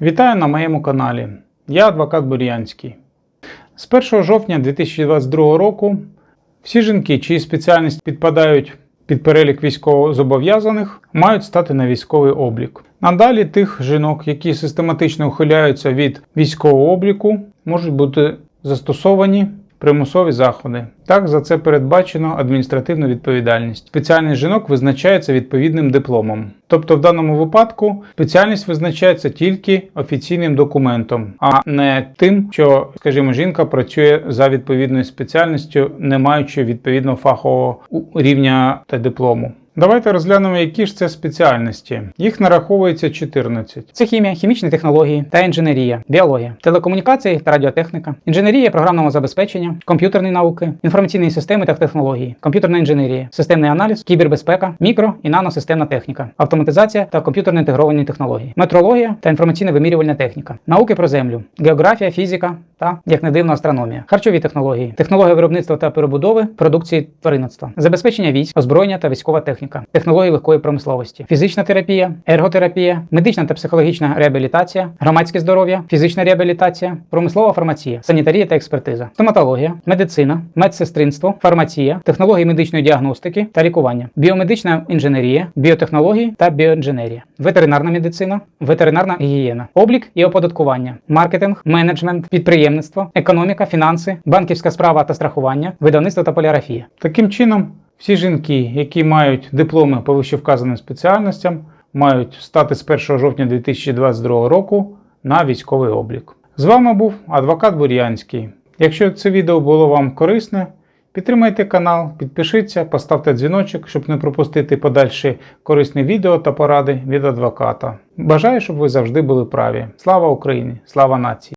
Вітаю на моєму каналі. Я адвокат Бур'янський. З 1 жовтня 2022 року всі жінки, чиї спеціальність підпадають під перелік військовозобов'язаних, мають стати на військовий облік. Надалі тих жінок, які систематично ухиляються від військового обліку, можуть бути застосовані примусові заходи. Так, за це передбачено адміністративну відповідальність. Спеціальність жінок визначається відповідним дипломом. Тобто, в даному випадку спеціальність визначається тільки офіційним документом, а не тим, що, скажімо, жінка працює за відповідною спеціальністю, не маючи відповідного фахового рівня та диплому. Давайте розглянемо, які ж це спеціальності. Їх нараховується 14. Це хімія, хімічні технології та інженерія, біологія, телекомунікації та радіотехніка, інженерія програмного забезпечення, комп'ютерні науки, інформаційні системи та технології, комп'ютерна інженерія, системний аналіз, кібербезпека, мікро і наносистемна техніка, автоматизація та комп'ютерно інтегровані технології, метрологія та інформаційна вимірювальна техніка, науки про землю, географія, фізика та, як не дивно, астрономія, харчові технології, технологія виробництва та перебудови продукції тваринництва, забезпечення військ, озброєння та військова техніка, технології легкої промисловості, фізична терапія, ерготерапія, медична та психологічна реабілітація, громадське здоров'я, фізична реабілітація, промислова фармація, санітарія та експертиза, стоматологія, медицина, медсестринство, фармація, технології медичної діагностики та лікування, біомедична інженерія, біотехнології та біоінженерія, ветеринарна медицина, ветеринарна гігієна, облік і оподаткування, маркетинг, менеджмент, підприємництво, економіка, фінанси, банківська справа та страхування, видавництво та поліграфія. Таким чином, всі жінки, які мають дипломи по вищевказаним спеціальностям, мають стати з 1 жовтня 2022 року на військовий облік. З вами був адвокат Бур'янський. Якщо це відео було вам корисне, підтримайте канал, підпишіться, поставте дзвіночок, щоб не пропустити подальші корисні відео та поради від адвоката. Бажаю, щоб ви завжди були праві. Слава Україні! Слава нації!